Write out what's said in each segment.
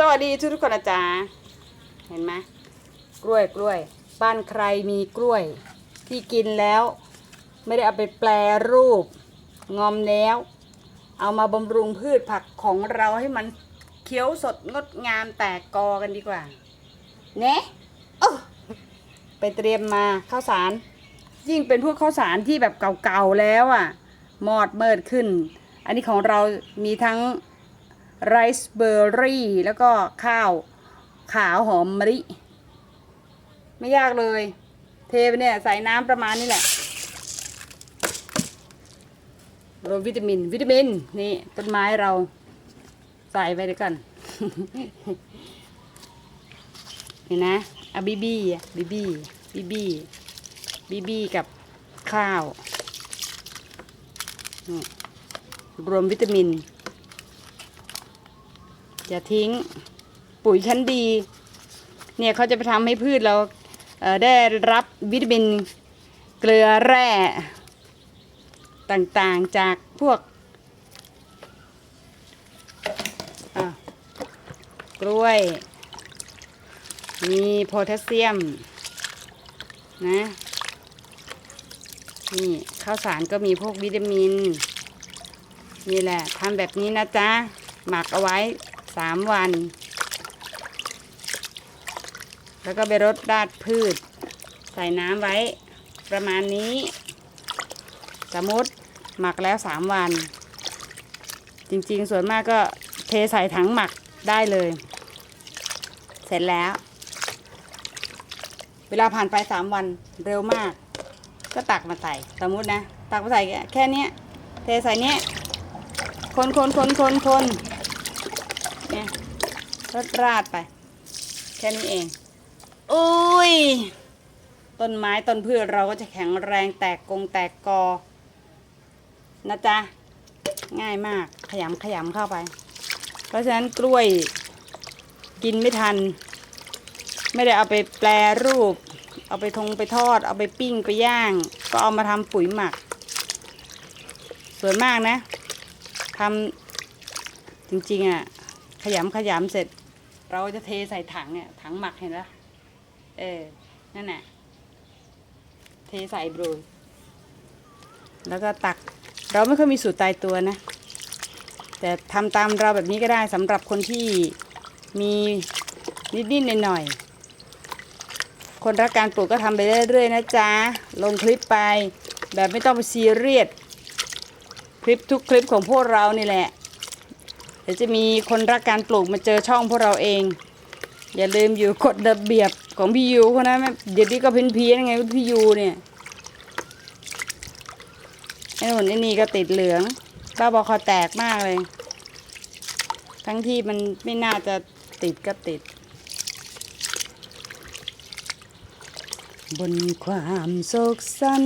สวัสดีทุกทุกๆคนนะจ๊ะเห็นไหมกล้วยกล้วย บ้านใครมีกล้วย ที่กินแล้ว ไม่ได้เอาไปแปรรูป งอมแล้ว เอามาบำรุงพืชผักของเราให้มันเขียวสดงดงามแตกกอกันดีกว่าเนะโอ้ไปเตรียมมาข้าวสาร ยิ่งเป็นพวกข้าวสารที่แบบเก่าๆแล้วอะ มอดเมิดขึ้น อันนี้ของเรามีทั้ง ไรซ์เบอร์รี่ แล้วก็ข้าวขาวหอมมะลิ ไม่ยากเลย เทไปเนี่ย ใส่น้ำประมาณนี้แหละรวมวิตามิน วิตามิน นี่ ต้นไม้เราใส่ไปด้วยกันเห็นนะอะบีบีอะบีบีบีบีบีบีกับข้าวรวมวิตามิน อย่าทิ้งปุ๋ยชั้นดี เนี่ยเขาจะไปทำให้พืชเราเได้รับวิตามินเกลือแร่ต่างๆจากพวกกล้วย มีโพแทสเซียมนะนี่ข้าวสารก็มีพวกวิตามิน นี่แหละทำแบบนี้นะจ๊ะ หมักเอาไว้ สามวัน แล้วก็ไปรดราดพืช ใส่น้ำไว้ประมาณนี้ สมมติหมักแล้วสามวัน จริงๆส่วนมากก็เทใส่ถังหมักได้เลย เสร็จแล้ว เวลาผ่านไปสามวันเร็วมาก ก็ตักมาใส่สมมตินะ ตักมาใส่แค่นี้เทใส่เนี้ยคนคนคนคนคนเนี่ย รดราดไป แค่นี้เอง อุ้ย ต้นไม้ต้นพืชเราก็จะแข็งแรงแตกกงแตกกอ นะจ๊ะ ง่ายมากขยำขยำเข้าไป เพราะฉะนั้นกล้วยกินไม่ทัน ไม่ได้เอาไปแปรรูป เอาไปทงไปทอด เอาไปปิ้งไปย่าง ก็เอามาทำปุ๋ยหมัก ส่วนมากนะทำจริงๆอะขยำขยำเสร็จ เราจะเทใส่ถังเนี่ยถังหมักเห็นปะเออ นั่นแหละเทใส่บรูแล้วก็ตัก เราไม่ค่อยมีสูตรตายตัวนะ แต่ทำตามเราแบบนี้ก็ได้สำหรับคนที่มีนิดๆหน่อยๆคนรักการปลูกก็ทำไปเรื่อยๆนะจ๊ะ ลงคลิปไป แบบไม่ต้องไปซีเรียสคลิปทุกคลิปของพวกเรานี่แหละ ดี๋ยวจะมีคนรักการปลูกมาเจอช่องพวกเราเอง อย่าลืมอยู่กฎระเบียบของพี่ยูเขานะแม่เดี๋ยวนี้ก็เพี้ยนเพี้ยนไงพี่ยูเนี่ยไอ้หนุนไอ้นี่ก็ติดเหลืองบ้าบอคอแตกมากเลย ทั้งที่มันไม่น่าจะติดก็ติด บนความโศกสัน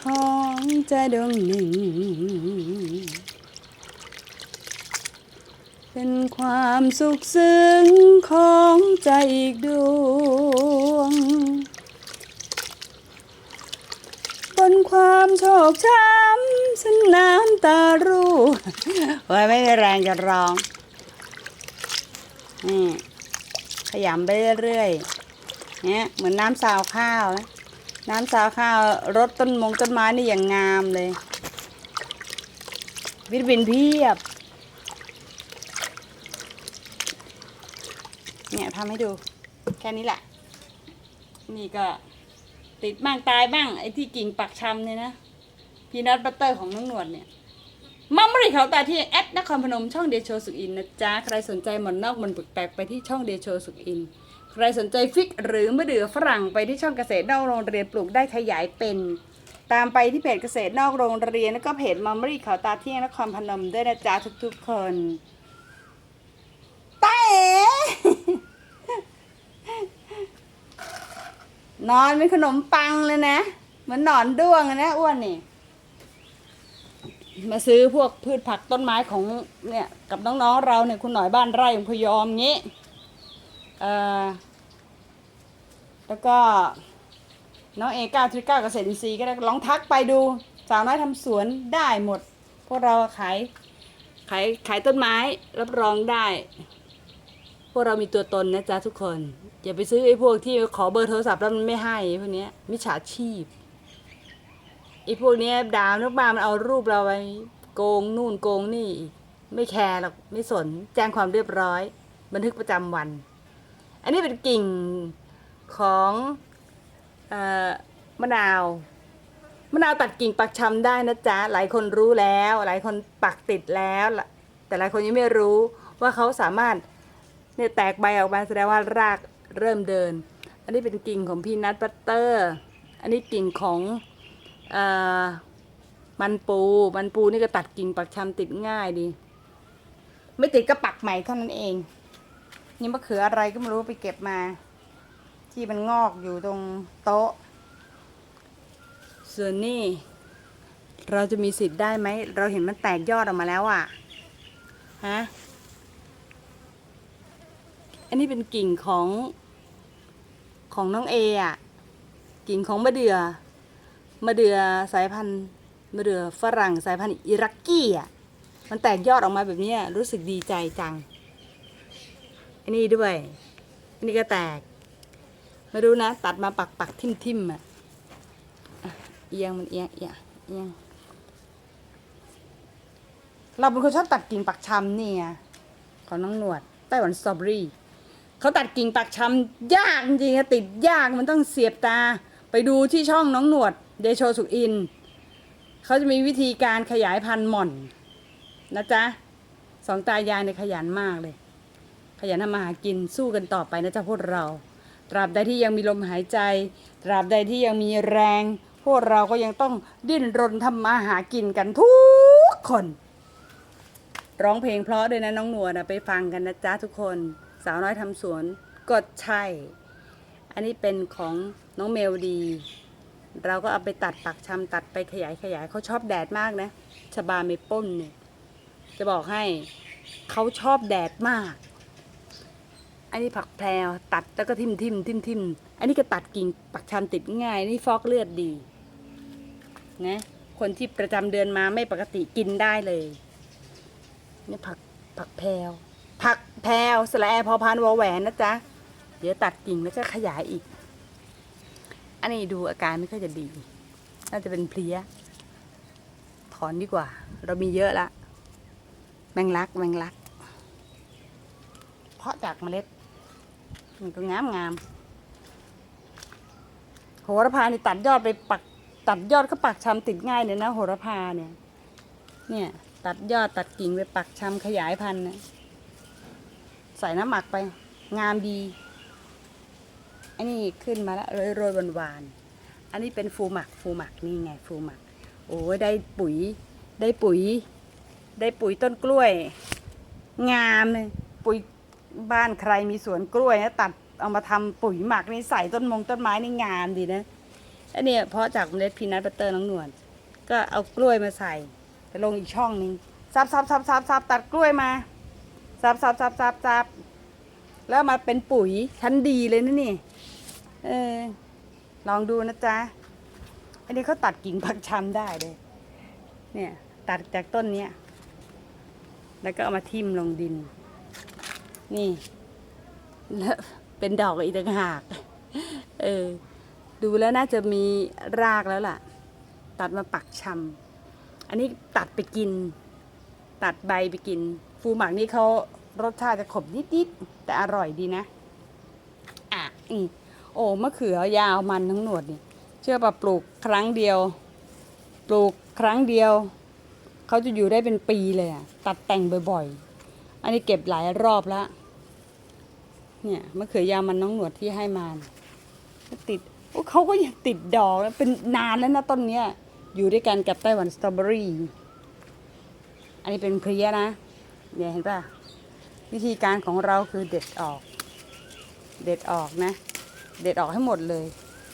ของใจดวงหนึ่ง เป็นความสุขซึ้งของใจอีกดวง บนความโชคช้ำฉันน้ำตาร่วไว้ไม่มีแรงจะร้องนี่ขยำไปเรื่อยๆเนี่ยเหมือนน้ำซาวข้าวนะน้ำซาวข้าวรดต้นมงต้นไม้นี่อย่างงามเลย วิตามินเพียบ เนี่ยทำให้ดู แค่นี้แหละ นี่ก็ติดบ้างตายบ้าง ไอ้ที่กิ่งปักชำเนี่ยนะพีนัทบัตเตอร์ของน้องหนวดเนี่ยมัมมริเขาตาที่แอดนครพนมช่องเดโชสุกอินนะจ๊ะ ใครสนใจหมอนนอกมันปึกแปลกไปที่ช่องเดโชสุกอิน ใครสนใจฟิกหรือมะเดื่อฝรั่งไปที่ช่องเกษตรนอกโรงเรียนปลูกได้ขยายเป็น ตามไปที่เพจเกษตรนอกโรงเรียนแล้วก็เพจมัมมริเขาตาเที่ยงนครพนมด้วยนะจ๊ะทุกๆคนตาเอ๋ นอนเป็นขนมปังเลยนะ เหมือนหนอนด้วงนะอ้วนนี่ มาซื้อพวกพืชผักต้นไม้ของเนี่ย กับน้องๆเราเนี่ยคุณหน่อยบ้านไร่ของพยอมงี้เอ่อแล้วก็น้องเอก้าทริก้าเกษตรอินทรีย์ก็ได้ลองทักไปดู สาวน้อยทำสวนได้หมด พวกเราขายขายขายต้นไม้รับรองได้ พวกเรามีตัวตนนะจ๊ะทุกคน อย่าไปซื้อไอ้พวกที่ขอเบอร์โทรศัพท์แล้วมันไม่ให้พวกเนี้ยมิจฉาชีพไอ้พวกเนี้ยดาวนักบ้ามันเอารูปเราไปโกงนู่นโกงนี่อีกไม่แคร์หรอกไม่สนแจ้งความเรียบร้อย บันทึกประจำวัน อันนี้เป็นกิ่งของออมะนาวมะนาวตัดกิ่งปักชำได้นะจ๊ะ หลายคนรู้แล้ว หลายคนปักติดแล้ว แต่หลายคนยังไม่รู้ว่าเขาสามารถเนี่ยแตกใบออกมาแสดงว่าราก เริ่มเดิน อันนี้เป็นกิ่งของพีนัทบัตเตอร์ อันนี้กิ่งของอมันปู มันปูนี่ก็ตัดกิ่งปักชำติดง่ายดี ไม่ติดก็ปักใหม่เท่านั้นเอง นี่มะเขืออะไรก็ไม่รู้ไปเก็บมา ที่มันงอกอยู่ตรงโต๊ะ ส่วนนี่เราจะมีสิทธิ์ได้ไหม เราเห็นมันแตกยอดออกมาแล้วอะ่ะ ฮะ อันนี้เป็นกิ่งของ ของน้องเออะ่ะกิ่งของมะเดือ่อมะเดื่อสายพันธุ์มะเดื่อฝรั่งสายพันธุ์อิรักกี้อะมันแตกยอดออกมาแบบนี้รู้สึกดีใจจัง อันนี้ด้วยอันนี้ก็แตก ไม่รู้นะ ตัดมาปักปักทิ่มทิมอะเอียงมันเอียงเอียงเอียงเราเป็นคนชอบตัดกิ่งปักชำนี่ไงของน้องหนวดไต้หวันสตรอเบอรี่ เขาตัดกิ่งปักชำยากจริงๆติดยากมันต้องเสียบตา ไปดูที่ช่องน้องหนวดเดโชสุอิน เขาจะมีวิธีการขยายพันธุ์หม่อนนะจ๊ะสองตายายเนี่ยขยันมากเลย ขยันทำมาหากินสู้กันต่อไปนะจ๊ะพวกเรา ตราบใดที่ยังมีลมหายใจ ตราบใดที่ยังมีแรง พวกเราก็ยังต้องดิ้นรนทำมาหากินกันทุกคน ร้องเพลงเพราะด้วยนะน้องหนวดนะไปฟังกันนะจ๊ะทุกคน สาวน้อยทำสวนก็ใช่ อันนี้เป็นของน้องเมลดี เราก็เอาไปตัดปักชำตัดไปขยายขยายเขาชอบแดดมากนะชบาเมเป้นเนี่ยจะบอกให้เขาชอบแดดมาก อันนี้ผักแพรวตัดแล้วก็ทิมทิมทิมทิมอันนี้ก็ตัดกิ่งปักชำติดง่าย นี่ฟอกเลือดดีนะคนที่ประจำเดือนมาไม่ปกติกินได้เลย นี่ผักผักแพรวผัก แพรวสละแอพอพานวอแหวนนะจ๊ะ เดี๋ยวตัดกิ่งแล้วก็ขยายอีก อันนี้ดูอาการไม่ค่อยจะดี น่าจะเป็นเพลี้ย ถอนดีกว่า เรามีเยอะละ แมงลัก แมงลัก เพาะจากเมล็ด มันก็งามงามโหระพานี่ตัดยอดไปปัก ตัดยอดก็ปักชำติดง่ายเลยนะโหระพาเนี่ย เนี่ย ตัดยอดตัดกิ่งไปปักชำขยายพันธุ์นะ ใส่น้ำหมักไป งามดี อันนี้ขึ้นมาแล้วโรยๆหวานๆอันนี้เป็นฟูหมักฟูหมักนี่ไงฟูหมัก โอ้ยได้ปุ๋ย ได้ปุ๋ย ได้ปุ๋ยต้นกล้วย งามเลยปุ๋ยบ้านใครมีสวนกล้วยนะตัดเอามาทำปุ๋ยหมักนี่ใส่ต้นมงต้นไม้นี่งามดีนะอันนี้เพราะจากเมล็ดพีนัทบัตเตอร์น้องหนวลก็เอากล้วยมาใส่ไปลงอีกช่องนึงซับซับซับซับซับตัดกล้วยมา ซับซับซับซับซับแล้วมาเป็นปุ๋ยชั้นดีเลยนะนี่เออลองดูนะจ๊ะ อันนี้เขาตัดกิ่งผักชำได้เลย เนี่ย ตัดจากต้นเนี้ย แล้วก็เอามาทิ่มลงดิน นี่ แล้วเป็นดอกอีกต่างหาก เออ ดูแล้วน่าจะมีรากแล้วล่ะ ตัดมาปักชำอันนี้ตัดไปกิน ตัดใบไปกิน ฟูหมักนี่เขารสชาติจะขมนิดๆแต่อร่อยดีนะ อะอืมโอ้มะเขือยาวมันทั้งหนวดนี่ เชื่อป่ะปลูกครั้งเดียว ปลูกครั้งเดียว เขาจะอยู่ได้เป็นปีเลยอะ ตัดแต่งบ่อยๆ อันนี้เก็บหลายรอบแล้ว เนี่ยมะเขือยาวมันน้องหนวดที่ให้มาน่ะก็ติดโอ้เขาก็ยังติดดอกแล้วเป็นนานแล้วนะต้นเนี้ย อยู่ด้วยกันกับไต้หวันสตรอเบอรี่ อันนี้เป็นเพลียนะ เนี่ยเห็นป่ะวิธีการของเราคือเด็ดออก เด็ดออกนะ เด็ดออกให้หมดเลย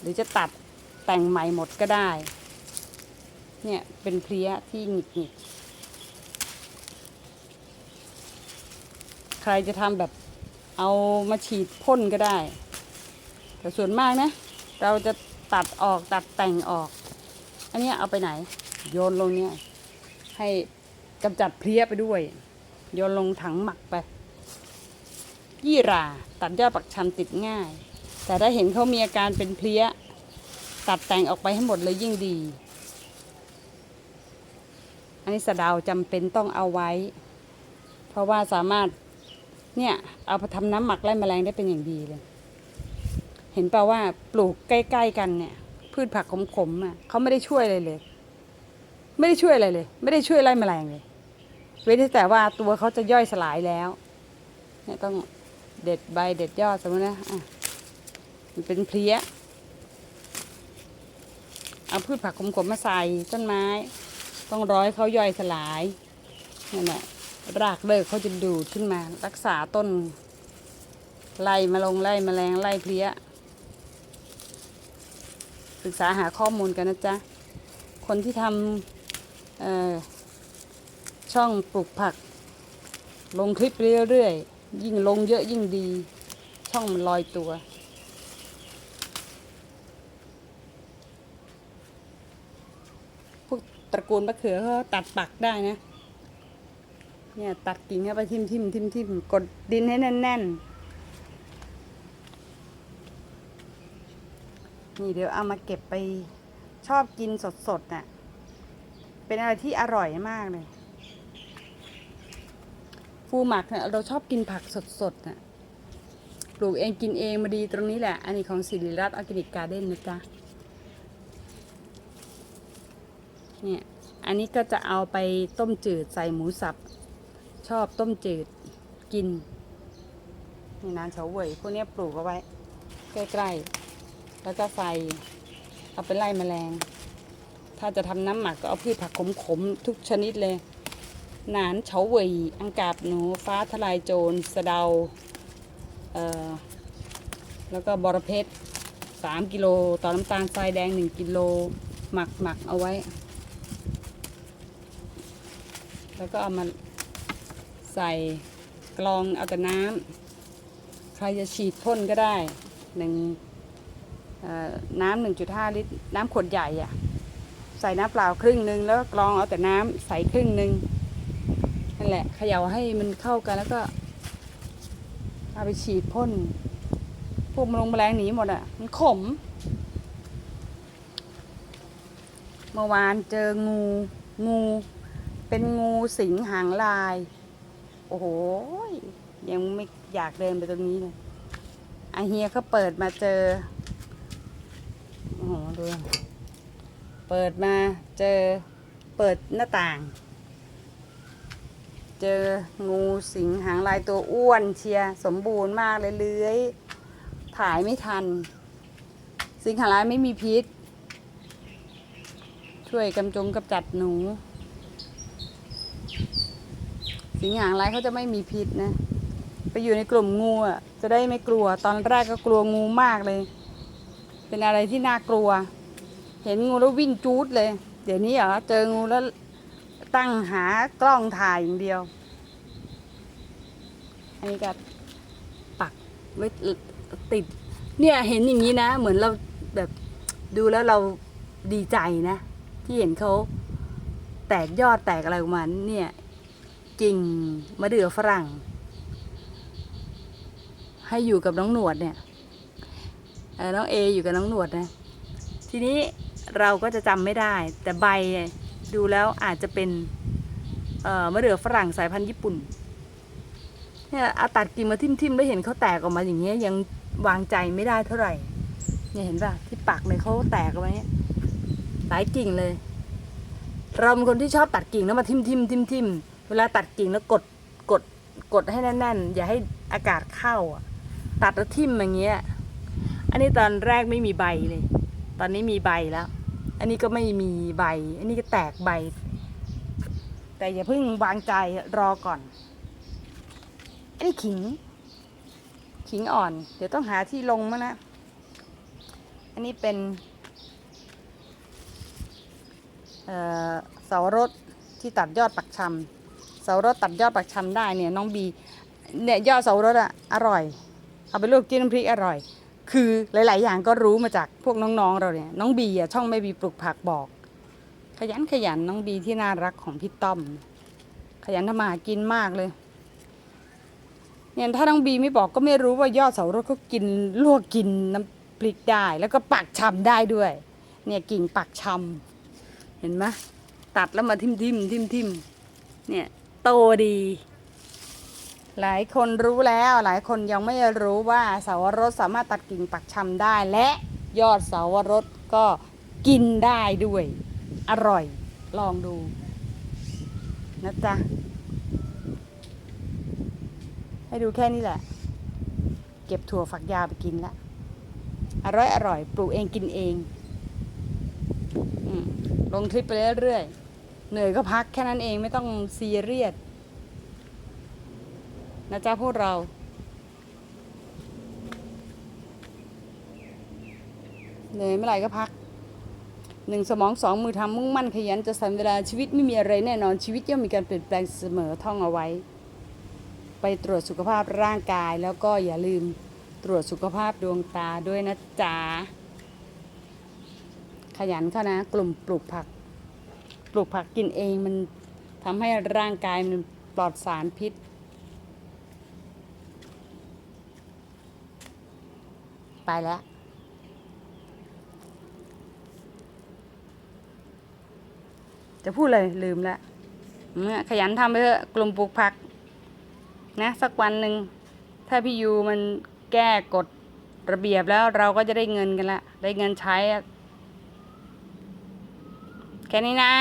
หรือจะตัดแต่งใหม่หมดก็ได้ เนี่ยเป็นเพลี้ยที่หงิกหงิกใครจะทำแบบเอามาฉีดพ่นก็ได้ แต่ส่วนมากนะ เราจะตัดออกตัดแต่งออก อันนี้เอาไปไหน โยนลงเนี่ยให้กำจัดเพลี้ยไปด้วย โยนลงถังหมักไป ยี่ราตัดยอดปักชำติดง่าย แต่ถ้าเห็นเขามีอาการเป็นเพลี้ย ตัดแต่งออกไปให้หมดเลยยิ่งดี อันนี้สะดาจำเป็นต้องเอาไว้ เพราะว่าสามารถเนี่ยเอาไปทำน้ำหมักไล่แมลงได้เป็นอย่างดีเลย เห็นเปล่าว่าปลูกใกล้ ๆ กันเนี่ย พืชผักขมๆอะเขาไม่ได้ช่วยอะไรเลย ไม่ได้ช่วยอะไรเลย ไม่ได้ช่วยไล่แมลงเลย เว้นแต่ว่าตัวเขาจะย่อยสลายแล้ว เนี่ยต้องเด็ดใบเด็ดยอดสมมตินะอะมันเป็นเพลี้ย เอาพืชผักขมๆมาใส่ต้นไม้ ต้องร้อยเขาย่อยสลายนั่นแหละรากเลิกเขาจะดูดขึ้นมา รักษาต้น ไล่มาลงไล่แมลงไล่เพลี้ย ศึกษาหาข้อมูลกันนะจ๊ะ คนที่ทำเอ่อ ช่องปลูกผัก ลงคลิปเรื่อยๆ ยิ่งลงเยอะยิ่งดี ช่องมันลอยตัว พวกตระกูลมะเขือเขาตัดปักได้นะ เนี่ยตัดกิ่งเข้าไปทิ่มทิ่มทิ่มทิ่มกดดินให้แน่นๆ นี่เดี๋ยวเอามาเก็บไปชอบกินสดๆน่ะเป็นอะไรที่อร่อยมากเลย ฟูหมักเนี่ยเราชอบกินผักสดๆน่ะปลูกเองกินเองมาดีตรงนี้แหละ อันนี้ของสิริรัตน์ออร์แกนิกการ์เด้นนะจ๊ะเนี่ยอันนี้ก็จะเอาไปต้มจืดใส่หมูสับ ชอบต้มจืดกินนี่นานเฉาเว่ยพวกเนี้ยปลูกเอาไว้ ใกล้ๆ แล้วก็ใส่เอาไปไล่แมลง ถ้าจะทำน้ำหมักก็เอาพืชผักขมๆ ทุกชนิดเลย หนานเฉาเว่ยอังกาบหนูฟ้าทลายโจรสะเดาเอ่อแล้วก็บอระเพ็ดสามกิโลต่อน้ำตาลทรายแดงหนึ่งกิโลหมักหมักเอาไว้ แล้วก็เอามาใส่กรองเอาแต่น้ำใครจะฉีดพ่นก็ได้หนึ่งน้ำหนึ่งจุดห้าลิตร น้ำขวดใหญ่อะใส่น้ำเปล่าครึ่งหนึ่งแล้วกรองเอาแต่น้ำใส่ครึ่งหนึ่ง แหละเขย่าให้มันเข้ากันแล้วก็เอาไปฉีดพ่นพวกแมลงแมลงหนีหมดอะ มันขม เมื่อวานเจองู งู เป็นงูสิงหางลาย โอ้โห ยังไม่อยากเดินไปตรงนี้เลยไอาเฮียเขาเปิดมาเจอ โอ้โห ดู เปิดมาเจอ เปิดหน้าต่าง เจองูสิงหางลายตัวอ้วนเชียสมบูรณ์มากเลยเลื้อยถ่ายไม่ทัน สิงหางลายไม่มีพิษ ช่วยกำจงกำจัดหนู สิงหางลายเขาจะไม่มีพิษนะ ไปอยู่ในกลุ่มงูอะจะได้ไม่กลัวตอนแรกก็กลัวงูมากเลย เป็นอะไรที่น่ากลัว เห็นงูแล้ววิ่งจูดเลย เดี๋ยวนี้เหรอเจองูแล้ว ตั้งหากล้องถ่ายอย่างเดียว อันนี้ก็ปักไว้ติด เนี่ยเห็นอย่างนี้นะ เหมือนเราแบบดูแล้วเราดีใจนะ ที่เห็นเขาแตกยอดแตกอะไรออกมาเนี่ยกิ่งมะเดื่อฝรั่ง ให้อยู่กับน้องหนวดเนี่ยน้องเออยู่กับน้องหนวดนะ ทีนี้เราก็จะจำไม่ได้ แต่ใบ ดูแล้วอาจจะเป็นเมะเดื่อฝรั่งสายพันธุ์ญี่ปุ่นเนี่ยอาตัดกิ่งมาทิ่มๆแล้วเห็นเขาแตกออกมาอย่างเงี้ยยังวางใจไม่ได้เท่าไหร่เนี่ยเห็นป่ะที่ปากเลยเขาแตกออกมาเนี่ยหลายกิ่งเลย เราเป็นคนที่ชอบตัดกิ่งแล้วมาทิ่มทิมทิ่มทิมเวลาตัดกิ่งแล้วกดกดกดให้แน่นๆ อย่าให้อากาศเข้าตัดแล้วทิ่มอย่างเงี้ย อันนี้ตอนแรกไม่มีใบเลย ตอนนี้มีใบแล้ว อันนี้ก็ไม่มีใบ อันนี้ก็แตกใบ แต่อย่าเพิ่งวางใจรอก่อน อันนี้ขิง ขิงอ่อน เดี๋ยวต้องหาที่ลงมานะ อันนี้เป็นเสารสที่ตัดยอดปักชำเสารสตัดยอดปักชำได้เนี่ยน้องบีเนี่ยยอดเสารสอะอร่อย เอาไปลวกจิ้มน้ำพริกอร่อย คือหลาย ๆ อย่างก็รู้มาจากพวกน้อง ๆ เราเนี่ย น้องบีอะช่องไม่บีปลูกผักบอก ขยันขยันน้องบีที่น่ารักของพี่ต้อม ขยันทำมาหากินมากเลย เนี่ยถ้าน้องบีไม่บอกก็ไม่รู้ว่ายอดเสารสเขากินลวกกินน้ำพริกได้ แล้วก็ปักชำได้ด้วย เนี่ยกิ่งปักชำเห็นไหมตัดแล้วมาทิมทิมทิมทิมเนี่ยโตดี หลายคนรู้แล้วหลายคนยังไม่รู้ว่าเสาวรสสามารถตัดกิ่งปักชำได้ และยอดเสาวรสก็กินได้ด้วย อร่อยลองดูนะจ๊ะ ให้ดูแค่นี้แหละ เก็บถั่วฝักยาวไปกินละอร่อยอร่อย ปลูกเองกินเองอลงคลิปไปเรื่อยๆเหนื่อยก็พักแค่นั้นเองไม่ต้องซีเรียส นะจ๊ะพวกเราเหนื่อยเมื่อไหร่ก็พักหนึ่งสมองสองมือทำมุ่งมั่นขยันจะสันเวลาชีวิตไม่มีอะไรแน่นอนชีวิตย่อมมีการเปลี่ยนแปลงเสมอท่องเอาไว้ ไปตรวจสุขภาพร่างกายแล้วก็อย่าลืมตรวจสุขภาพดวงตาด้วยนะจ๊ะขยันเข้านะ กลุ่มปลูกผัก ปลูกผักกินเองมันทำให้ร่างกายมันปลอดสารพิษ ไปแล้ว จะพูดเลยลืมแล้วเนี่ยขยันทำไปเถอะกลุ่มปลูกผัก นะ สักวันหนึ่ง ถ้าพี่ยูมันแก้กฎระเบียบแล้วเราก็จะได้เงินกันละ ได้เงินใช้อะแค่นี้นะ